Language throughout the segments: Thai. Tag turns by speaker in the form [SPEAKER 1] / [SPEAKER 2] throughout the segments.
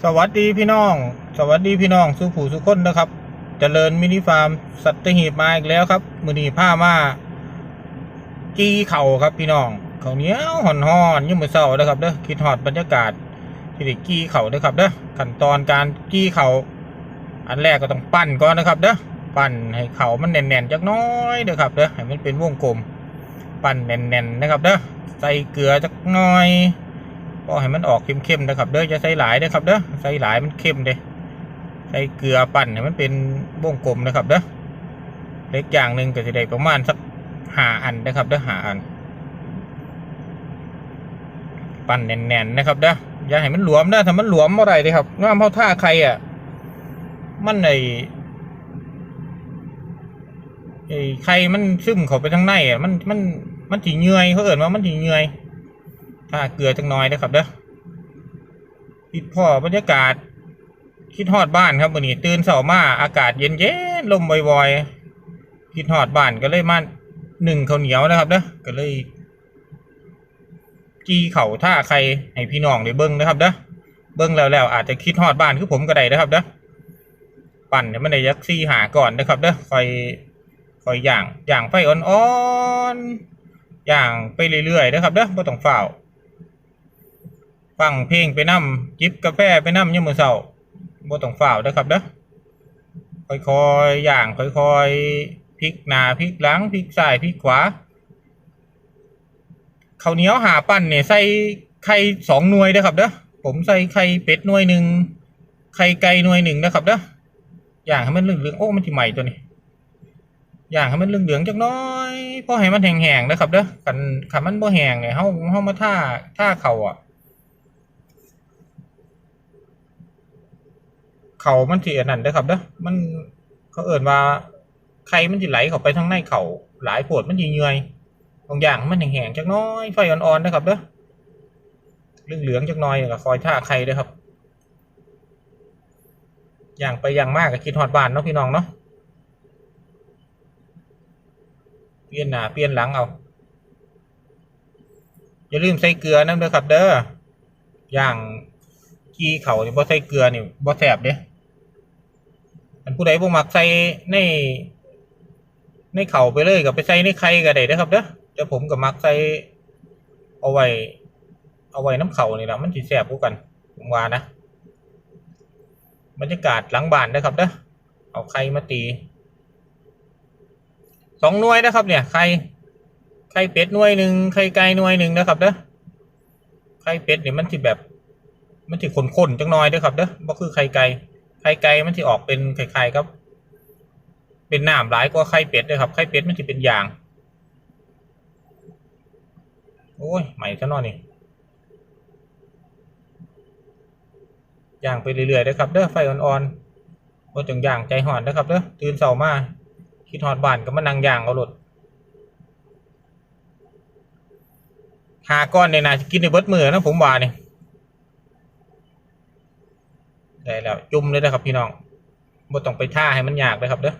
[SPEAKER 1] สวัสดีพี่น้อง สวัสดีพี่น้องสุผู้สุคนนะครับเจริญมินิฟาร์ม สัตหีบมาอีกแล้วครับ มือนีผ้ามากีเข่าครับพี่น้องเขาเนี้ยห่อนห่อนยุ่มือเศร้านะครับเด้อคิดฮอดบรรยากาศที่ได้กี้เข่าเด้อครับเด้อขั้นตอนการกี้เข่าอันแรกก็ต้องปั้นก่อนนะครับเด้อปั้นให้เข่ามันแน่นๆจักน้อยเด้อครับเด้อให้มันเป็นวงกลม ปั้นแน่นๆนะครับเด้อใส่เกลือจักน้อย ก็ให้มันออกเข้มๆนะครับ เด้อจะใส่หลายนะครับเด้อใส่หลายมันเข้มเด้ใส่เกลือปั่นให้มันเป็นวงกลมนะครับเด้อเล็กอย่างหนึ่งก็จะได้ประมาณสักหาอันนะครับเด้อหาอัน ปั่นแน่นๆนะครับเด้ออย่าให้มันหลวมนะถ้ามันหลวมเมื่อไรเลยครับงามเท่าท่าใครอะมันไอไอ้ไข่มันซึมเข้าไปทางในอะมันมันมันจีเงยเขาเอ่นว่ามันจีเงย ถ้าเกลือจังน้อยนะครับเด้อคิดพ่อบรรยากาศ คิดฮอดบ้านครับวันนี้ตื่นเสาร์มาอากาศเย็นเย็นลมวอยๆคิดฮอดบ้านก็เลยมาหนึ่งข้าวเหนียวนะครับเด้อก็เลย จีเข่าท่าใครให้พี่น้องได้เบิ้งนะครับเด้อเบิ้งแล้วแล้วอาจจะคิดฮอดบ้านคือผมก็ได้นะครับเด้อปั่นเนี่ยมันได้ยักซี่หาก่อนนะครับเด้อคอยคอยย่างอย่างไฟอ่อนๆย่างไปเรื่อยๆนะครับเด้อไม่ต้องเฝ้าว ฟังเพลงไปนำจิบกาแฟไปนำยามมื้อเช้าบ่ต้องฝ้าวเด้อครับเด้อค่อยๆย่างค่อยๆพลิกหน้าพลิกหลังพลิกซ้ายพลิกขวาข้าวเหนียวหาปั้นเนี่ยใส่ไข่สองหน่วยเด้อครับเด้อผมใส่ไข่เป็ดหน่วยหนึ่งไข่ไก่หน่วยหนึ่งนะครับเด้ออย่างให้มันเหลืองๆโอ้มันสิใหม่ตัวนี้ อย่างให้มันเหลืองๆจักน้อยพอให้มันแห้งๆนะครับเด้อคันคันมันบ่แห้งเนี่ยเฮาเฮามาท่าท่าเข่าอะ เขามันสิอันนั้นเด้อครับเด้อมันเขาเอิ่นว่าไข่มันสิไหลเข้าไปทางในเขาหลายโพดมันสิเหนื่อยบางอย่างมันแห้งๆจักน้อยไฟอ่อนๆนะครับเด้อเหลืองๆจักน้อยก็คอยท่าไข่เด้อครับอย่างไปอย่างมากก็คิดฮอดบานเนาะพี่น้องเนาะเปลี่ยนหน้าเปลี่ยนหลังเอาอย่าลืมใส่เกลือนั่นเด้อครับ เด้ออย่างกี้เขานี่บ่ใส่เกลือนี่บ่แซ่บเด้ อันผู้ใดบ่มักใส่ใน ในเข่าไปเลยก็ไปใส่ในไข่ก็ได้เด้อครับเด้อแต่ผมก็มักใส่เอาไว้ เอาไว้น้ำเข่านี่แหละมันสิแซ่บกว่ากันผมว่านะบรรยากาศหลังบ้านเด้อครับเด้อเอาไข่มาตีสองหน่วยนะครับ เนี่ยไข่ไข่เป็ดหน่วยหนึ่งไข่ไก่หน่วยหนึ่งนะครับเด้อไข่เป็ดเนี่ยมันสิแบบ มันสิข้นๆจังน้อยเด้อครับเด้อบ่คือไข่ไก่ ไข่ไก่มันสิออกเป็นไข่ๆครับ เป็นน้ำหลายกว่าไข่เป็ดเด้อครับไข่เป็ดมันสิเป็นยาง โอ้ยใหม่ซะหน่อยนี่ย่างไปเรื่อยๆด้ครับเด้อไฟอ่อนๆบ่จังย่างใจห่อนเด้อครับเด้อตื่นเช้ามาคิดฮอดบ้านก็มานั่งย่างเอารถหาก้อนเนี่ยนะกินในเบิดมือนะผมว่านี่ ได้แล้วจุ่มเลยนะครับพี่น้องบ่ต้องไปท่าให้มันยากเลยครับเด้อ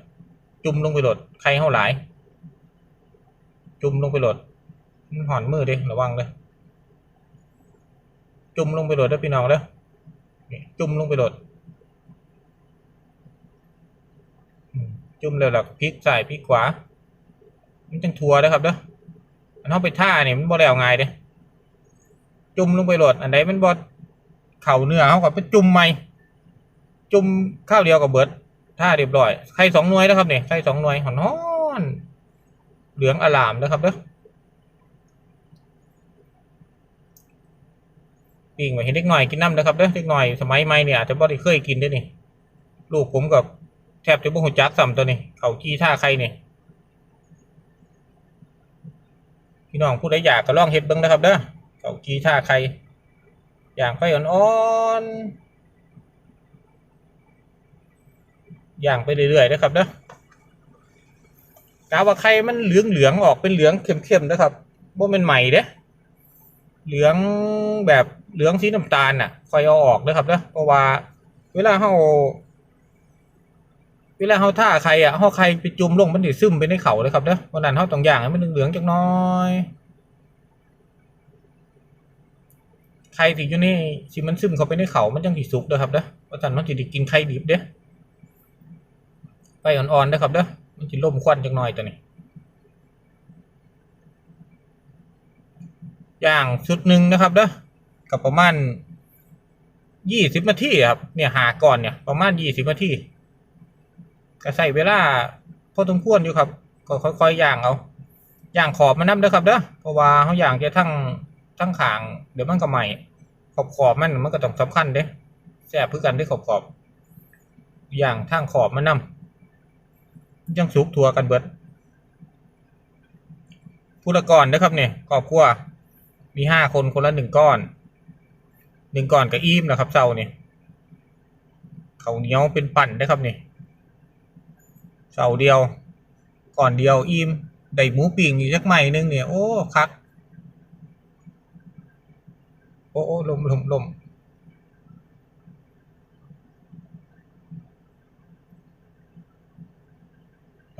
[SPEAKER 1] จุ่มลงไปโหลดใครเท่าหลาย จุ่มลงไปโหลดมันห่อนมือด้ระวังเลยจุ่มลงไปโหลดเด้อพี่น้องเด้อจุ่มลงไปโหลดจุ่มแล้วเราก็พลิกซ้ายพลิกขวามันจังทัวเด้อครับเด้ออันเฮาไปท่าเนี่ยมันบ่แล้วง่ายเด้จุ่มลงไปโหลดอันใดมันบ่เข่าเนื้อเฮาก็ไปจุ่มใหม่ จุ่มข้าวเดียวกับเบิร์ดท่าเรียบร้อยไข่สองหน่วยนะครับเนี่ยไข่สองหน่วยหอนหอนๆเหลืองอลามนะครับเด้อปิ้งไว้ให้เด็กหน่อยกินน้ำนะครับเด้อเด็กหน่อยสมัยใหม่เนี่ยอาจจะบ่ได้เคยกินเด้นี่ลูกผมกับแทบจะบ่หูจักซ้ำตัวนี้เขากี้ท่าไข่เนี่ยพี่น้องผู้ใดอยากก็ลองเฮ็ดเบิ่งนะครับเด้อเขากี้ท่าไข่อย่างไฟอ่อนๆ ย่างไปเรื่อยๆนะครับเด้อกาว่าไข่มันเหลืองๆออกเป็นเหลืองเข้มๆนะครับบ่เป็นใหม่เด้เหลืองแบบเหลืองสีน้ำตาลน่ะคอยเอาออกนะครับเด้อเพราะว่า เวลาเฮาเวลาเฮาท่าไข่อะเฮาไข่ไปจุ่มลงมันสิซึมไปในเขาเลยครับเด้อเพราะนั้นเฮาต้องอย่างให้มันเหลืองๆจักน้อยไข่ที่อยู่ในสิมันซึมเข้าไปในเขามันจังสิสุกเด้อครับเด้อว่าซั่นมันสิได้กินไข่ดิบเด้ ไฟอ่อนๆเด้ครับเด้อมันสิล่มควันจักหน่อยตัวนี้ย่างชุดหนึ่งนะครับเด้อกับประมาณยี่สิบนาทีครับเนี่ยหาก่อนเนี่ยประมาณยี่สิบนาทีก็ใส่เวลาพอสมควรอยู่ครับ ก็ค่อยๆย่างเอาย่างขอบมันน้ำเด้อครับเด้อเพราะว่าเขาย่างจะทั้งทั้งขางเดี๋ยวมันก็ใหม่ขอบขอบมันมันก็ต้องสำคัญเด้แซ่บพื่อกันได้ขอบขอบย่างทั้งขอบมันน้ำ ยังสุกทัวกันเบิดผู้ละก่อนนะครับเนี่ยครอบครัวมีห้าคนคนละหนึ่งก้อนหนึ่งก้อนกับอิ่มนะครับเจ้านี่ยเขาเหนียวเป็นปั่นนะครับเนี่ยเจ้าเดียวก่อนเดียวอิ่มได้หมูปิ้งอีกสักใหม่นึงเนี่ยโอ้คักโอ้โอ้ลมลมลม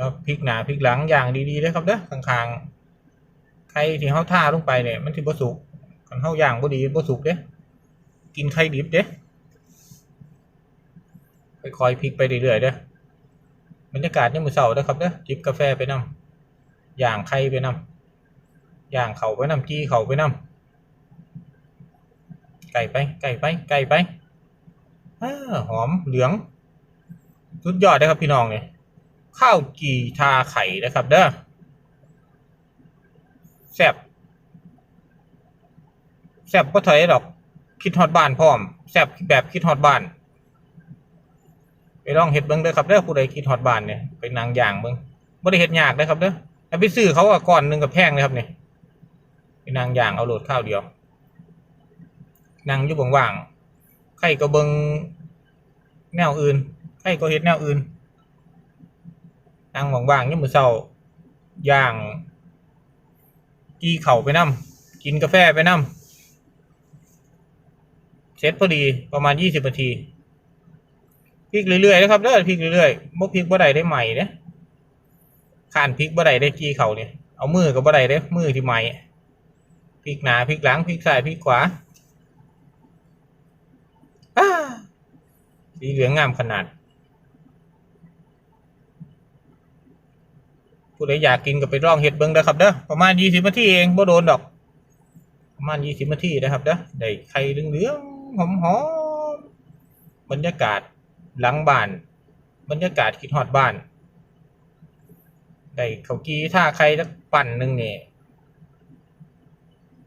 [SPEAKER 1] แล้วพริกหนาพริกหลังอย่างดีๆเลยครับเด้อข้างๆไข่ที่เฮาท่าลงไปเนี่ยมันสิบ่สุกคันเฮาย่างบ่ดีบ่สุกเด้กินไข่ดิบเด้ค่อยๆพลิกไปเรื่อยๆเด้อบรรยากาศยามมื้อเช้าเด้อครับเด้อจิบกาแฟไปนํย่างไข่ไปนํย่างเขาไปนํจี้เขาไปนํไก่ไปไก่ไปไก่ไปอหอมเหลืองสุดยอดเลยครับพี่น้องเนี่ย ข้าวจี่ทาไข่นะครับเด้อแซบแซบก็ถอยดอก คิดฮอดบ้านพร้อมแซบแบบคิดฮอดบ้านไปลองเฮ็ดเบิ่งเด้อครับเด้อผู้ใดคิดฮอดบ้านเนี่ยไปนางย่างเบิ่งบ่ได้เฮ็ดยากเด้อครับเด้อแล้วไปซื้อเขาก็ก้อนหนึ่งกับแพงเลยครับเนี่ยไปนางย่างเอาโหลดข้าวเดียวนั่งอยู่ว่างๆใครก็เบิ่งแนวอื่นใครก็เฮ็ดแนวอื่น นั่งว่างๆยามมื้อเช้าย่างกี้เข่าไปนํกินกาแฟไปนํเสร็จพอดีประมาณยี่สิบนาทีพลิกเรื่อยๆนะครับเด้อพลิกเรื่อยๆบ่พลิกบ่ได้ได้ใหม่เด้ขานพลิกบ่ได้ได้กี้เข่าเนี่ยเอามือกับบ่ได้เด้มือที่ใหม่พลิกหน้าพลิกหลังพลิกซ้ายพลิกขวาอ้าสีเหลืองงามขนาด ผู้ใดอยากกินก็ไปลองเห็ดเบิ้งเด้อครับเด้อประมาณยี่สิบนาทีเองบ่โดนดอก ประมาณยี่สิบนาทีนะครับเด้อได้ไข่เหลืองๆหอมๆบรรยากาศหลังบ้าน บรรยากาศคิดฮอดบ้านได้เขากีท่าไข่สักปั่นหนึ่งนี่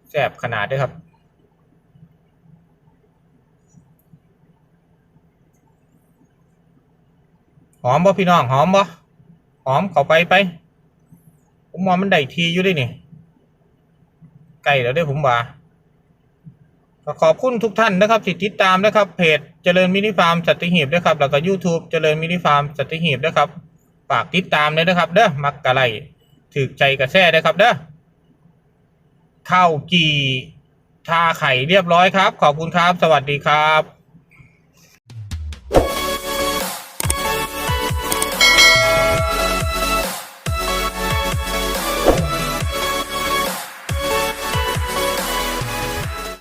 [SPEAKER 1] แซ่บขนาดเด้อครับ หอมบ่พี่น้องหอมบ่หอมเข้าไปไป ผมว่ามันได้ทีอยู่ด้วยนี่ไก่แล้วด้อผมว่าก็ขอบคุณทุกท่านนะครับที่ติดตามนะครับเพจเจริญมินิฟาร์มสัตหีบด้วยครับแล้วก็ YouTube เจริญมินิฟาร์มสัตหีบด้วยครับฝากติดตามเลยนะครับ เด้อมักกะไลถือใจกระแซ่ด้วยครับเด้อข้าวจี่ทาไข่เรียบร้อยครับ ขอบคุณครับ สวัสดีครับ